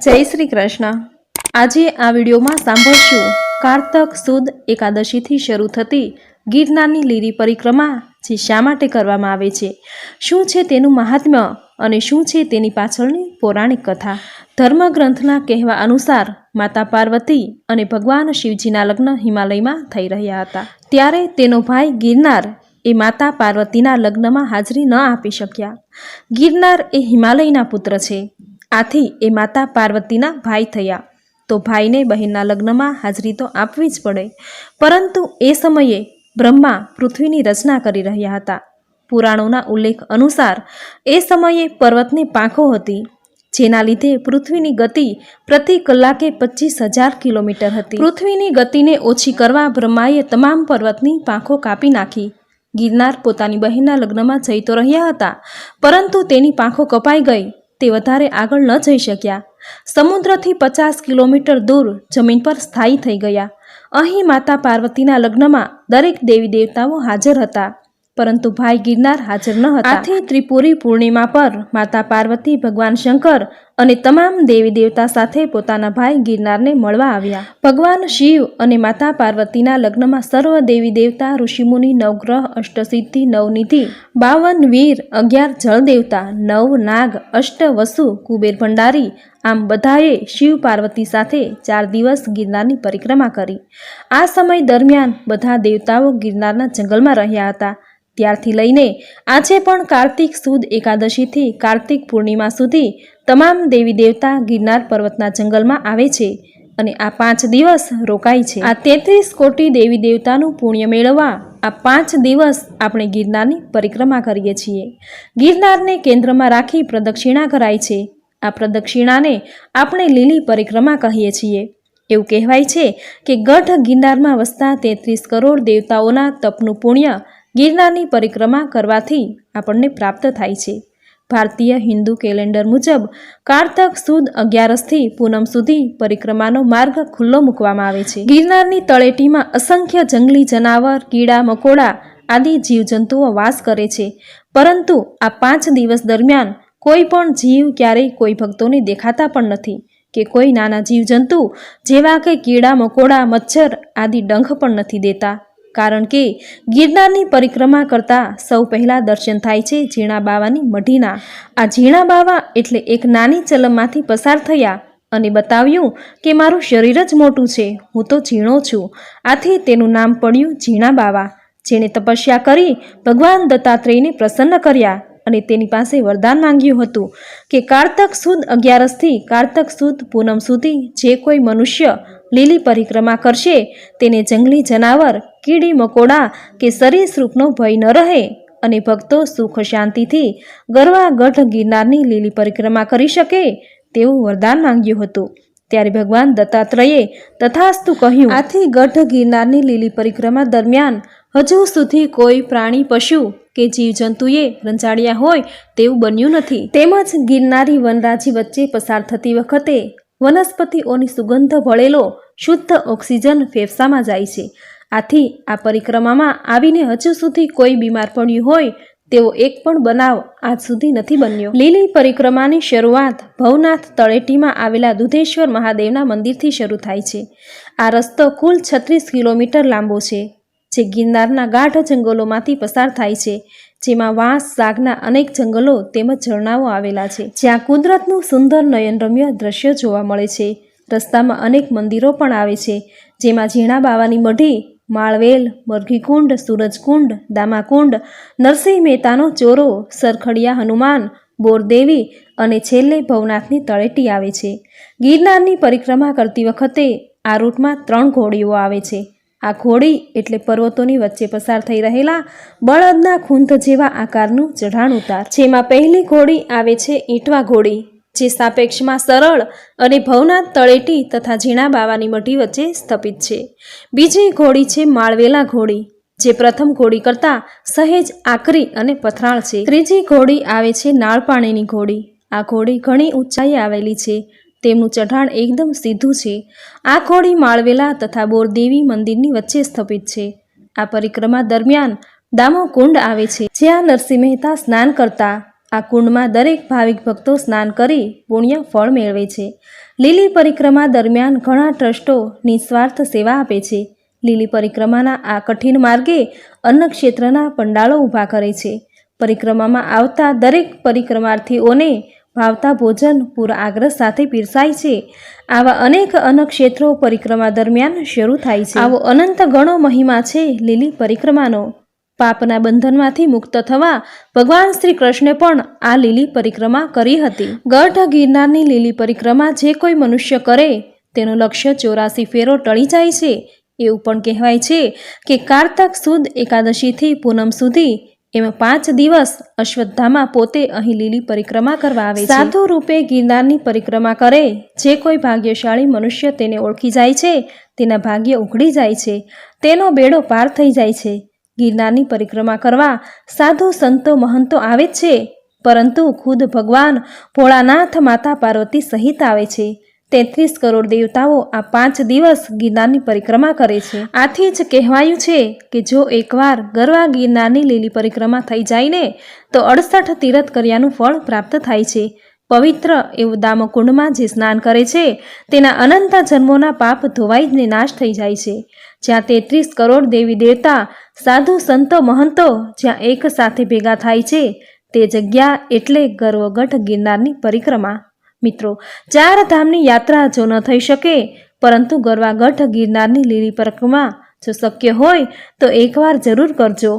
જય શ્રી કૃષ્ણ. આજે આ વિડીયોમાં સાંભળશું કારતક સુદ એકાદશીથી શરૂ થતી ગિરનારની લીરી પરિક્રમા જે શા માટે કરવામાં આવે છે, શું છે તેનું મહાત્મ્ય અને શું છે તેની પાછળની પૌરાણિક કથા? ધર્મગ્રંથના કહેવા અનુસાર માતા પાર્વતી અને ભગવાન શિવજીના લગ્ન હિમાલયમાં થઈ રહ્યા હતા. ત્યારે તેનો ભાઈ ગિરનાર એ માતા પાર્વતીના લગ્નમાં હાજરી ન આપી શક્યા. ગિરનાર એ હિમાલયના પુત્ર છે. આથી એ માતા પાર્વતીના ભાઈ થયા. તો ભાઈને બહેનના લગ્નમાં હાજરી તો આપવી જ પડે. પરંતુ એ સમયે બ્રહ્મા પૃથ્વીની રચના કરી રહ્યા હતા. પુરાણોના ઉલ્લેખ અનુસાર એ સમયે પર્વતની પાંખો હતી, જેના લીધે પૃથ્વીની ગતિ પ્રતિ કલાકે પચીસ હજાર કિલોમીટર હતી. પૃથ્વીની ગતિને ઓછી કરવા બ્રહ્માએ તમામ પર્વતની પાંખો કાપી નાખી. ગિરનાર પોતાની બહેનના લગ્નમાં જઈ તો રહ્યા હતા, પરંતુ તેની પાંખો કપાઈ ગઈ. તે વધારે આગળ ન જઈ શક્યા. સમુદ્રથી પચાસ કિલોમીટર દૂર જમીન પર સ્થાયી થઈ ગયા. અહીં માતા પાર્વતીના લગ્નમાં દરેક દેવી દેવતાઓ હાજર હતા. પરંતુ ભાઈ ગિરનાર હાજર ન હતા. આથી ત્રિપુરી પૂર્ણિમા પર માતા પાર્વતી, ભગવાન શંકર અને તમામ દેવી દેવતા સાથે પોતાના ભાઈ ગિરનારને મળવા આવ્યા. ભગવાન શિવ અને માતા પાર્વતીના લગ્નમાં સર્વ દેવી દેવતા, ઋષિમુનિ, નવગ્રહ, અષ્ટસિદ્ધિ, નવનિધિ, બાવન વીર, અગિયાર જળ દેવતા નવ નાગ, અષ્ટ વસુ, કુબેર ભંડારી, આમ બધાએ શિવ પાર્વતી સાથે ચાર દિવસ ગિરનારની પરિક્રમા કરી. આ સમય દરમિયાન બધા દેવતાઓ ગિરનારના જંગલમાં રહ્યા હતા. ત્યારથી લઈને આજે પણ કાર્તિક સુદ એકાદશીથી કાર્તિક પૂર્ણિમા સુધી તમામ દેવી દેવતા ગિરનાર પર્વતના જંગલમાં આવે છે અને આ પાંચ દિવસ રોકાય છે. આ તેત્રીસ કોટી દેવી દેવતાનું પુણ્ય મેળવવા આ પાંચ દિવસ આપણે ગિરનારની પરિક્રમા કરીએ છીએ. ગિરનારને કેન્દ્રમાં રાખી પ્રદક્ષિણા કરાય છે. આ પ્રદક્ષિણાને આપણે લીલી પરિક્રમા કહીએ છીએ. એવું કહેવાય છે કે ગઢ ગિરનારમાં વસતા તેત્રીસ કરોડ દેવતાઓના તપનું પુણ્ય ગિરનારની પરિક્રમા કરવાથી આપણને પ્રાપ્ત થાય છે. ભારતીય હિન્દુ કેલેન્ડર મુજબ કારતક સુદ અગિયારસથી પૂનમ સુધી પરિક્રમાનો માર્ગ ખુલ્લો મૂકવામાં આવે છે. ગિરનારની તળેટીમાં અસંખ્ય જંગલી જનાવર, કીડા, મકોડા આદિ જીવજંતુઓ વાસ કરે છે. પરંતુ આ પાંચ દિવસ દરમિયાન કોઈ પણ જીવ ક્યારેય કોઈ ભક્તોને દેખાતા પણ નથી કે કોઈ નાના જીવજંતુ જેવા કે કીડા, મકોડા, મચ્છર આદિ ડંખ પણ નથી દેતા. કારણ કે ગિરનારની પરિક્રમા કરતા સૌ પહેલાં દર્શન થાય છે ઝીણા બાવાની મઢીના. આ ઝીણા બાવા એટલે એક નાની ચલમમાંથી પસાર થયા અને બતાવ્યું કે મારું શરીર જ મોટું છે, હું તો ઝીણો છું. આથી તેનું નામ પડ્યું ઝીણા બાવા. જેણે તપસ્યા કરી, ભગવાન દત્તાત્રેયને પ્રસન્ન કર્યા અને તેની પાસે વરદાન માંગ્યું હતું કે કારતક સુદ અગિયારસથી કારતક સુદ પૂનમ સુધી જે કોઈ મનુષ્ય લીલી પરિક્રમા કરશે. તેને જંગલી જનાવર, કીડી મકોડા કે સરીસૃપનો ભય ન રહે અને ભક્તો સુખ શાંતિથી ગરવા ગઢ ગિરનારની લીલી પરિક્રમા કરી શકે તેવું વરદાન માંગ્યું હતું. ત્યારે ભગવાન દત્તાત્રેયે તથાસ્તુ કહ્યું, આથી ગઢ ગિરનારની લીલી પરિક્રમા દરમિયાન હજુ સુધી કોઈ પ્રાણી, પશુ કે જીવજંતુએ રંજાડ્યા હોય તેવું બન્યું નથી. તેમજ ગિરનારી વનરાજી વચ્ચે પસાર થતી વખતે વનસ્પતિઓની સુગંધ ભળેલો શુદ્ધ ઓક્સિજન ફેફસામાં જાય છે. આથી આ પરિક્રમામાં આવીને હજુ સુધી કોઈ બીમાર પડ્યું હોય, તેવો એક પણ બનાવ આજ સુધી નથી બન્યો. લીલી પરિક્રમાની શરૂઆત ભવનાથ તળેટીમાં આવેલા દુધેશ્વર મહાદેવના મંદિરથી શરૂ થાય છે. આ રસ્તો કુલ છત્રીસ કિલોમીટર લાંબો છે, જે ગિરનારના ગાઢ જંગલોમાંથી પસાર થાય છે, જેમાં વાંસ, સાગના અનેક જંગલો તેમજ ઝરણાઓ આવેલા છે. જ્યાં કુદરતનું સુંદર નયનરમ્ય દ્રશ્ય જોવા મળે છે. રસ્તામાં અનેક મંદિરો પણ આવે છે, જેમાં ઝીણા બાવાની મઢી, માળવેલ, મરઘીકુંડ, સૂરજકુંડ, દામાકુંડ, નરસિંહ મહેતાનો ચોરો, સરખડિયા હનુમાન, બોરદેવી અને છેલ્લે ભવનાથની તળેટી આવે છે. ગિરનારની પરિક્રમા કરતી વખતે આ રૂટમાં ત્રણ ઘોડીઓ આવે છે. આ ઘોડી એટલે પર્વતોની વચ્ચે પસાર થઈ રહેલા બળદના ખૂંધ જેવા આકારનું ચઢાણ ઉતાર. જેમાં પહેલી ઘોડી આવે છે ઈંટવા ઘોડી. જે સાપેક્ષમાં સરળ અને ભવનાથ તળેટી તથા ઝીણા બાવાની મઢી વચ્ચે સ્થપિત છે. બીજી ઘોડી છે માળવેલા ઘોડી, જે પ્રથમ ઘોડી કરતાં સહેજ આકરી અને પથરાળ છે. ત્રીજી ઘોડી આવે છે નાળપાણીની ઘોડી. આ ઘોડી ઘણી ઊંચાઈએ આવેલી છે. તેમનું ચઢાણ એકદમ સીધું છે. આ ઘોડી માળવેલા તથા બોરદેવી મંદિરની વચ્ચે સ્થપિત છે. આ પરિક્રમા દરમિયાન દામો કુંડ આવે છે. જ્યાં નરસિંહ મહેતા સ્નાન કરતા આ કુંડમાં દરેક ભાવિક ભક્તો સ્નાન કરી પુણ્ય ફળ મેળવે છે. લીલી પરિક્રમા દરમિયાન ઘણા ટ્રસ્ટો નિસ્વાર્થ સેવા આપે છે. લીલી પરિક્રમાના આ કઠિન માર્ગે ક્ષેત્રના પંડાળો ઊભા કરે છે. પરિક્રમામાં આવતા દરેક પરિક્રમાર્થીઓને ભાવતા ભોજન, પૂરા આગ્રહ સાથે પીરસાય છે. આવા અનેક અન્નક્ષેત્રો પરિક્રમા દરમિયાન શરૂ થાય છે. આવો અનંત ગણો મહિમા છે લીલી પરિક્રમાનો. પાપના બંધનમાંથી મુક્ત થવા ભગવાન શ્રી કૃષ્ણે પણ આ લીલી પરિક્રમા કરી હતી. ગઢ ગિરનારની લીલી પરિક્રમા જે કોઈ મનુષ્ય કરે, તેનું લક્ષ્ય ચોરાસી ફેરો ટળી જાય છે. એવું પણ કહેવાય છે કે કારતક સુદ એકાદશીથી પૂનમ સુધી એમ પાંચ દિવસ અશ્વત્થામાં પોતે અહીં લીલી પરિક્રમા કરવા આવે સાધુ રૂપે ગિરનારની પરિક્રમા કરે. જે કોઈ ભાગ્યશાળી મનુષ્ય તેને ઓળખી જાય છે, તેના ભાગ્ય ઉઘડી જાય છે. તેનો બેડો પાર થઈ જાય છે. ગિરનારની પરિક્રમા કરવા સાધુ સંતો મહંતો આવે છે. પરંતુ ખુદ ભગવાન ભોળાનાથ માતા પાર્વતી સહિત આવે છે. તેત્રીસ કરોડ દેવતાઓ આ પાંચ દિવસ ગિરનારની પરિક્રમા કરે છે. આથી જ કહેવાયું છે કે જો એકવાર ગરવા ગિરનારની લીલી પરિક્રમા થઈ જાય ને, તો અડસઠ તીરથ કર્યાનું ફળ પ્રાપ્ત થાય છે. પવિત્ર એવું દામકુંડમાં જે સ્નાન કરે છે, તેના અનંત જન્મોના પાપ ધોવાઈ ને નાશ થઈ જાય છે. જ્યાં તેત્રીસ કરોડ દેવી દેવતા, સાધુ સંતો, મહંતો જ્યાં એક સાથે ભેગા થાય છે, તે જગ્યા એટલે ગર્વગઢ ગિરનારની પરિક્રમા. મિત્રો, ચાર ધામની યાત્રા જો ન થઈ શકે, પરંતુ ગરવાગઢ ગિરનારની લીલી પરિક્રમા જો શક્ય હોય, તો એકવાર જરૂર કરજો.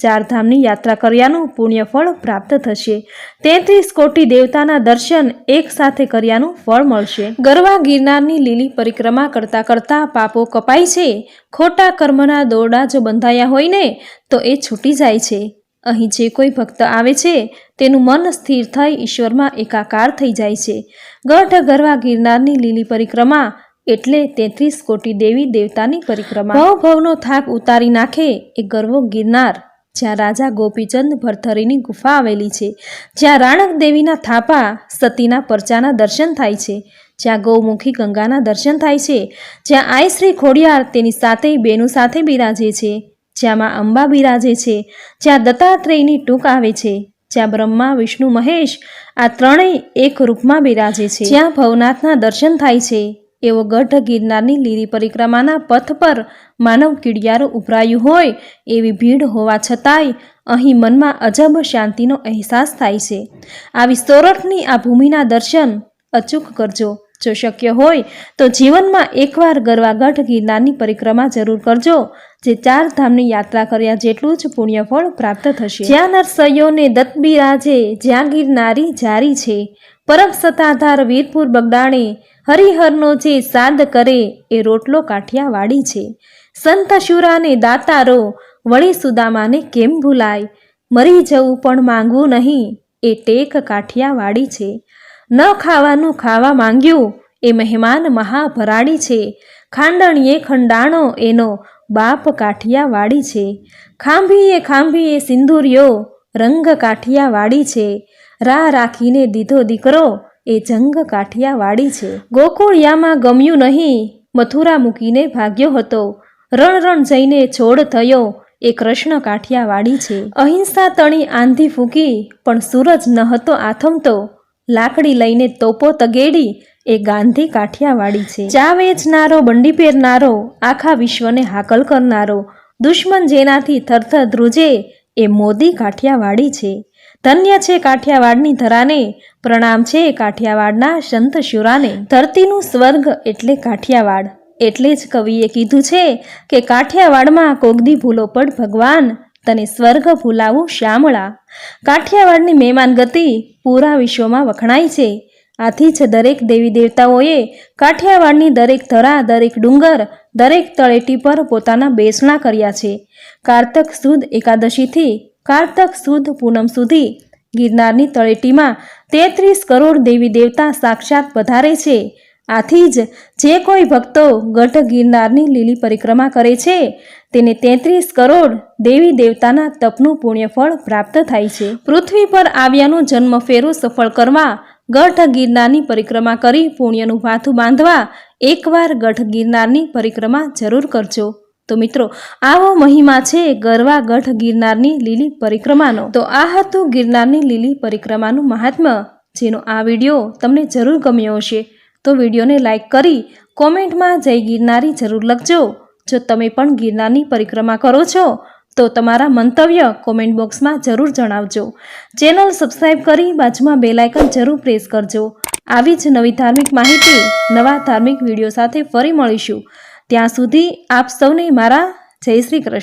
ચાર ધામની યાત્રા કર્યાનું પુણ્ય ફળ પ્રાપ્ત થશે. તેત્રીસ કોટી દેવતાના દર્શન એક સાથે કર્યાનું ફળ મળશે. ગરવા ગિરનારની લીલી પરિક્રમા કરતા કરતા પાપો કપાય છે. ખોટા કર્મના દોરડા જો બંધાયા હોય ને તો એ છૂટી જાય છે. અહીં જે કોઈ ભક્ત આવે છે, તેનું મન સ્થિર થઈ ઈશ્વરમાં એકાકાર થઈ જાય છે. ગઢ ગરવા ગિરનારની લીલી પરિક્રમા એટલે તેત્રીસ કોટી દેવી દેવતાની પરિક્રમા. ભવ ભવનો થાક ઉતારી નાખે એ ગર્વો ગિરનાર. જ્યાં રાજા ગોપીચંદ ભરથરીની ગુફા આવેલી છે, જ્યાં રાણક દેવીના થાપા સતીના પરચાના દર્શન થાય છે, જ્યાં ગૌમુખી ગંગાના દર્શન થાય છે, જ્યાં આયશ્રી ખોડિયાર તેની સાથે બેનું સાથે બિરાજે છે જ્યાં અંબા બિરાજે છે, જ્યાં દત્તાત્રેયની ટૂંક આવે છે, જ્યાં બ્રહ્મા, વિષ્ણુ, મહેશ આ ત્રણેય એક રૂપમાં બિરાજે છે. જ્યાં ભવનાથના દર્શન થાય છે એવો ગઢ ગિરનારની લીલી પરિક્રમાના પથ પર માનવ કીડિયારો ઉભરાયું હોય એવી ભીડ હોવા છતાંય અહીં મનમાં અજબ શાંતિનો અહેસાસ થાય છે. આવી સોરઠની આ ભૂમિના દર્શન અચૂક કરજો. જો શક્ય હોય તો જીવનમાં એકવાર ગરવાગઢ ગિરનારની પરિક્રમા જરૂર કરજો, જે ચાર ધામની યાત્રા કર્યા જેટલું જ પુણ્યફળ પ્રાપ્ત થશે. જ્યાં નરસૈયોને દત્તબિરાજે જ્યાં ગિરનારી જારી છે પરમ સત્તાધાર વીરપુર બગડાણે હરિહરનો જે સાદ કરે એ રોટલો કાઠિયાવાડી છે. સંત શુરાને દાતારો વળી સુદામાને કેમ ભૂલાય? મરી જવું પણ માંગવું નહીં, એ ટેક કાઠિયાવાડી છે. ન ખાવાનું ખાવા માંગ્યું, એ મહેમાન મહાભરાડી છે. ખાંડણીએ ખંડાણો, એનો બાપ કાઠિયાવાડી છે. ખાંભીએ ખાંભીએ સિંદુરિયો રંગ કાઠિયાવાડી છે. રા રાખીને દીધો દીકરો એ જંગ કાઠિયાવાડી છે. ગોકુળિયામાં ગમ્યું નહીં. મથુરા મૂકીને ભાગ્યો હતો. રણ રણ જઈને છોડ થયો. એ કૃષ્ણ કાઠિયાવાડી છે. અહિંસા તણી આંધી ફૂકી, પણ સૂરજ ન હતો આથમતો. લાકડી લઈને તોપો તગેડી, એ ગાંધી કાઠિયાવાડી છે. ચા વેચનારો બંડી પહેરનારો આખા વિશ્વને હાકલ કરનારો. દુશ્મન જેનાથી થરથર ધ્રુજે એ મોદી કાઠિયાવાડી છે. ધન્ય છે કાઠિયાવાડની ધરાને, પ્રણામ છે કાઠિયાવાડના સંત શુરાને ધરતીનું સ્વર્ગ એટલે કાઠિયાવાડ. એટલે જ કવિએ કીધું છે કે કાઠિયાવાડમાં કોગદી ભૂલો પડ ભગવાન, તને સ્વર્ગ ભૂલાવું શ્યામળા. કાઠિયાવાડની મહેમાન ગતિ પૂરા વિશ્વમાં વખણાય છે. આથી જ દરેક દેવી દેવતાઓએ કાઠિયાવાડની દરેક ધરા, દરેક ડુંગર, દરેક તળેટી પર પોતાના બેસણા કર્યા છે. કારતક સુદ એકાદશીથી કારતક સુદ પૂનમ સુધી ગિરનારની તળેટીમાં તેત્રીસ કરોડ દેવી દેવતા સાક્ષાત પધારે છે. આથી જ જે કોઈ ભક્તો ગઢ ગિરનારની લીલી પરિક્રમા કરે છે, તેને તેત્રીસ કરોડ દેવી દેવતાના તપનું પુણ્યફળ પ્રાપ્ત થાય છે. પૃથ્વી પર આવ્યાનું જન્મ ફેરું સફળ કરવા ગઢ ગિરનારની પરિક્રમા કરી પુણ્યનું ભાથું બાંધવા એકવાર ગઢ ગિરનારની પરિક્રમા જરૂર કરજો. તો મિત્રો, આવો મહિમા છે ગરવા ગઢ ગિરનારની લીલી પરિક્રમાનો. તો આ હતું ગિરનારની લીલી પરિક્રમાનું મહાત્મ્ય જેનો આ વીડિયો તમને જરૂર ગમ્યો હશે. તો વિડીયોને લાઇક કરી કોમેન્ટમાં જય ગિરનારી જરૂર લખજો. જો તમે પણ ગિરનારની પરિક્રમા કરો છો તો તમારા મંતવ્ય કોમેન્ટ બોક્સમાં જરૂર જણાવજો. ચેનલ સબસ્ક્રાઈબ કરી બાજુમાં બેલાયકન જરૂર પ્રેસ કરજો. આવી જ નવી ધાર્મિક માહિતી, નવા ધાર્મિક વીડિયો સાથે ફરી મળીશું. ત્યાં સુધી આપ સૌને મારા જય શ્રી કૃષ્ણ.